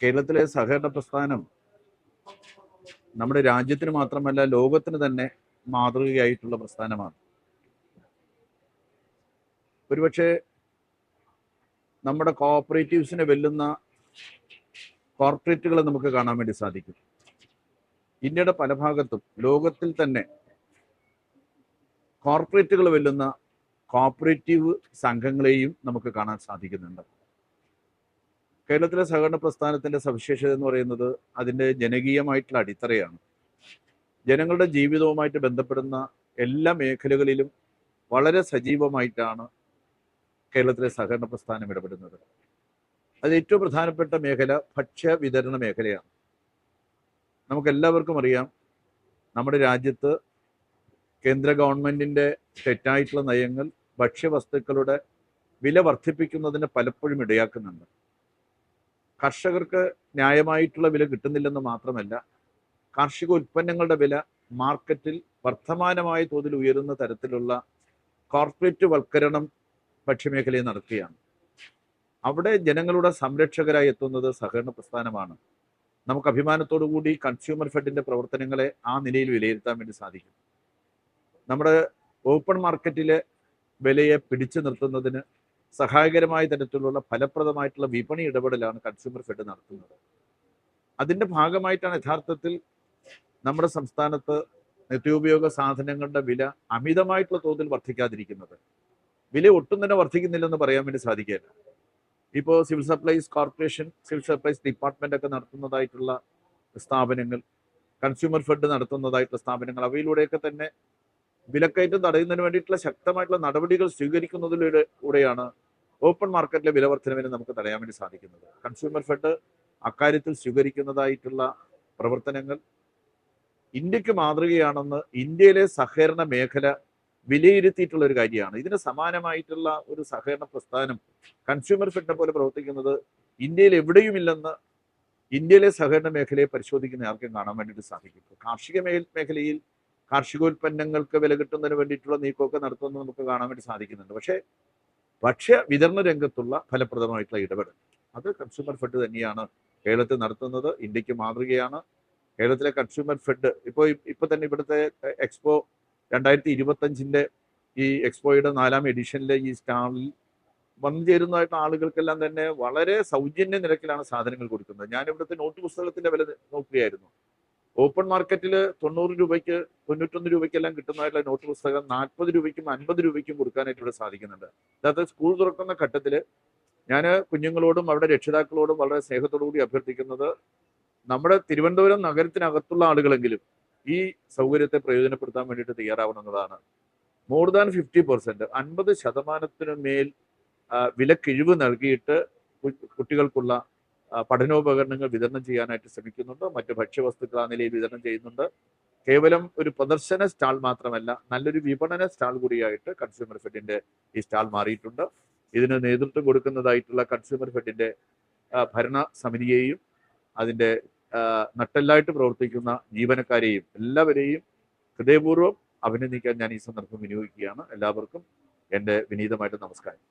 കേരളത്തിലെ സഹകരണ പ്രസ്ഥാനം നമ്മുടെ രാജ്യത്തിന് മാത്രമല്ല ലോകത്തിന് തന്നെ മാതൃകയായിട്ടുള്ള പ്രസ്ഥാനമാണ്. ഒരുപക്ഷെ നമ്മുടെ കോഓപ്പറേറ്റീവ്സിനെ വെല്ലുന്ന കോർപ്പറേറ്റുകളെ നമുക്ക് കാണാൻ വേണ്ടി സാധിക്കും. ഇന്ത്യയുടെ പല ഭാഗത്തും ലോകത്തിൽ തന്നെ കോർപ്പറേറ്റുകൾ വെല്ലുന്ന കോപ്പറേറ്റീവ് സംഘങ്ങളെയും നമുക്ക് കാണാൻ സാധിക്കുന്നുണ്ട്. കേരളത്തിലെ സഹകരണ പ്രസ്ഥാനത്തിന്റെ സവിശേഷത എന്ന് പറയുന്നത് അതിന്റെ ജനകീയമായിട്ടുള്ള അടിത്തറയാണ്. ജനങ്ങളുടെ ജീവിതവുമായിട്ട് ബന്ധപ്പെടുന്ന എല്ലാ മേഖലകളിലും വളരെ സജീവമായിട്ടാണ് കേരളത്തിലെ സഹകരണ പ്രസ്ഥാനം ഇടപെടുന്നത്. അത് ഏറ്റവും പ്രധാനപ്പെട്ട മേഖല ഭക്ഷ്യ വിതരണ മേഖലയാണ്. നമുക്കെല്ലാവർക്കും അറിയാം നമ്മുടെ രാജ്യത്ത് കേന്ദ്ര ഗവൺമെന്റിന്റെ തെറ്റായിട്ടുള്ള നയങ്ങൾ ഭക്ഷ്യവസ്തുക്കളുടെ വില വർദ്ധിപ്പിക്കുന്നതിന് പലപ്പോഴും ഇടയാക്കുന്നുണ്ട്. കർഷകർക്ക് ന്യായമായിട്ടുള്ള വില കിട്ടുന്നില്ലെന്ന് മാത്രമല്ല കാർഷിക ഉൽപ്പന്നങ്ങളുടെ വില മാർക്കറ്റിൽ വർദ്ധമാനമായ തോതിൽ ഉയരുന്ന തരത്തിലുള്ള കോർപ്പറേറ്റ് വൽക്കരണം ഭക്ഷ്യമേഖലയിൽ നടക്കുകയാണ്. അവിടെ ജനങ്ങളുടെ സംരക്ഷകരായി എത്തുന്നത് സഹകരണ പ്രസ്ഥാനമാണ്. നമുക്ക് അഭിമാനത്തോടു കൂടി കൺസ്യൂമർ ഫെഡിന്റെ പ്രവർത്തനങ്ങളെ ആ നിലയിൽ വിലയിരുത്താൻ വേണ്ടി സാധിക്കും. നമ്മുടെ ഓപ്പൺ മാർക്കറ്റിലെ വിലയെ പിടിച്ചു നിർത്തുന്നതിന് സഹായകരമായ തരത്തിലുള്ള ഫലപ്രദമായിട്ടുള്ള വിപണി ഇടപെടലാണ് കൺസ്യൂമർ ഫെഡ് നടത്തുന്നത്. അതിന്റെ ഭാഗമായിട്ടാണ് യഥാർത്ഥത്തിൽ നമ്മുടെ സംസ്ഥാനത്ത് നിത്യോപയോഗ സാധനങ്ങളുടെ വില അമിതമായിട്ടുള്ള തോതിൽ വർദ്ധിക്കാതിരിക്കുന്നത്. വില ഒട്ടും തന്നെ വർദ്ധിക്കുന്നില്ലെന്ന് പറയാൻ വേണ്ടി സാധിക്കില്ല ഇപ്പോൾ civil supplies corporation civil supplies department ഒക്കെ നടത്തുന്നതായിട്ടുള്ള സ്ഥാപനങ്ങൾ കൺസ്യൂമർ ഫെഡ് നടത്തുന്നതായിട്ടുള്ള സ്ഥാപനങ്ങൾ അവയിലൂടെയൊക്കെ തന്നെ വിലക്കയറ്റം തടയുന്നതിന് വേണ്ടിയിട്ടുള്ള ശക്തമായിട്ടുള്ള നടപടികൾ സ്വീകരിക്കുന്നതിലൂടെ കൂടെയാണ് ഓപ്പൺ മാർക്കറ്റിലെ വിലവർദ്ധനവിനെ നമുക്ക് തടയാൻ വേണ്ടി സാധിക്കുന്നത്. കൺസ്യൂമർ ഫെഡ് അക്കാര്യത്തിൽ സ്വീകരിക്കുന്നതായിട്ടുള്ള പ്രവർത്തനങ്ങൾ ഇന്ത്യയ്ക്ക് മാതൃകയാണെന്ന് ഇന്ത്യയിലെ സഹകരണ മേഖല വിലയിരുത്തിയിട്ടുള്ള ഒരു കാര്യമാണ്. ഇതിന് സമാനമായിട്ടുള്ള ഒരു സഹകരണ പ്രസ്ഥാനം കൺസ്യൂമർ ഫെഡിനെ പോലെ പ്രവർത്തിക്കുന്നത് ഇന്ത്യയിൽ എവിടെയുമില്ലെന്ന് ഇന്ത്യയിലെ സഹകരണ മേഖലയെ പരിശോധിക്കുന്ന ആർക്കും കാണാൻ വേണ്ടിയിട്ട് സാധിക്കും. കാർഷിക മേഖലയിൽ കാർഷികോൽപ്പന്നങ്ങൾക്ക് വില കിട്ടുന്നതിന് വേണ്ടിയിട്ടുള്ള നീക്കമൊക്കെ നടത്തുന്നത് നമുക്ക് കാണാൻ വേണ്ടി സാധിക്കുന്നുണ്ട്. പക്ഷേ ഭക്ഷ്യ വിതരണ രംഗത്തുള്ള ഫലപ്രദമായിട്ടുള്ള ഇടപെടൽ. അത് കൺസ്യൂമർ ഫെഡ് തന്നെയാണ് കേരളത്തിൽ നടത്തുന്നത് ഇന്ത്യയ്ക്ക് മാതൃകയാണ്. കേരളത്തിലെ കൺസ്യൂമർ ഫെഡ് ഇപ്പോൾ ഇപ്പൊ തന്നെ ഇവിടുത്തെ എക്സ്പോ രണ്ടായിരത്തി ഇരുപത്തഞ്ചിന്റെ ഈ എക്സ്പോയുടെ നാലാം എഡിഷനിലെ ഈ സ്റ്റാളിൽ വന്നു ചേരുന്നതായിട്ട് ആളുകൾക്കെല്ലാം തന്നെ വളരെ സൗജന്യ നിരക്കിലാണ് സാധനങ്ങൾ കൊടുക്കുന്നത്. ഞാൻ ഇവിടുത്തെ നോട്ട് പുസ്തകത്തിന്റെ വില നോക്കുകയായിരുന്നു. ഓപ്പൺ മാർക്കറ്റിൽ തൊണ്ണൂറ് രൂപയ്ക്ക് തൊണ്ണൂറ്റൊന്ന് രൂപയ്ക്കെല്ലാം കിട്ടുന്നതായിട്ടുള്ള നോട്ട് പുസ്തകം നാൽപ്പത് രൂപയ്ക്കും അൻപത് രൂപയ്ക്കും കൊടുക്കാനായിട്ട് ഇവിടെ സാധിക്കുന്നുണ്ട്. അതായത് സ്കൂൾ തുറക്കുന്ന ഘട്ടത്തിൽ ഞാൻ കുഞ്ഞുങ്ങളോടും അവരുടെ രക്ഷിതാക്കളോടും വളരെ സ്നേഹത്തോടു കൂടി അഭ്യർത്ഥിക്കുന്നത് നമ്മുടെ തിരുവനന്തപുരം നഗരത്തിനകത്തുള്ള ആളുകളെങ്കിലും ഈ സൗകര്യത്തെ പ്രയോജനപ്പെടുത്താൻ വേണ്ടിയിട്ട് തയ്യാറാവണമെന്നതാണ്. മോർ ദാൻ ഫിഫ്റ്റി പെർസെന്റ് അൻപത് ശതമാനത്തിന് മേൽ വിലക്കിഴിവ് നൽകിയിട്ട് കുട്ടികൾക്കുള്ള പഠനോപകരണങ്ങൾ വിതരണം ചെയ്യാനായിട്ട് ശ്രമിക്കുന്നുണ്ട്. മറ്റ് ഭക്ഷ്യവസ്തുക്കൾ ആ നിലയിൽ വിതരണം ചെയ്യുന്നുണ്ട്. കേവലം ഒരു പ്രദർശന സ്റ്റാൾ മാത്രമല്ല നല്ലൊരു വിപണന സ്റ്റാൾ കൂടിയായിട്ട് കൺസ്യൂമർ ഫെഡിന്റെ ഈ സ്റ്റാൾ മാറിയിട്ടുണ്ട്. ഇതിന് നേതൃത്വം കൊടുക്കുന്നതായിട്ടുള്ള കൺസ്യൂമർ ഫെഡിന്റെ ഭരണ സമിതിയെയും അതിന്റെ നട്ടെല്ലായിട്ട് പ്രവർത്തിക്കുന്ന ജീവനക്കാരെയും എല്ലാവരെയും ഹൃദയപൂർവം അഭിനന്ദിക്കാൻ ഞാൻ ഈ സന്ദർഭം വിനിയോഗിക്കുകയാണ്. എല്ലാവർക്കും എന്റെ വിനീതമായിട്ട് നമസ്കാരം.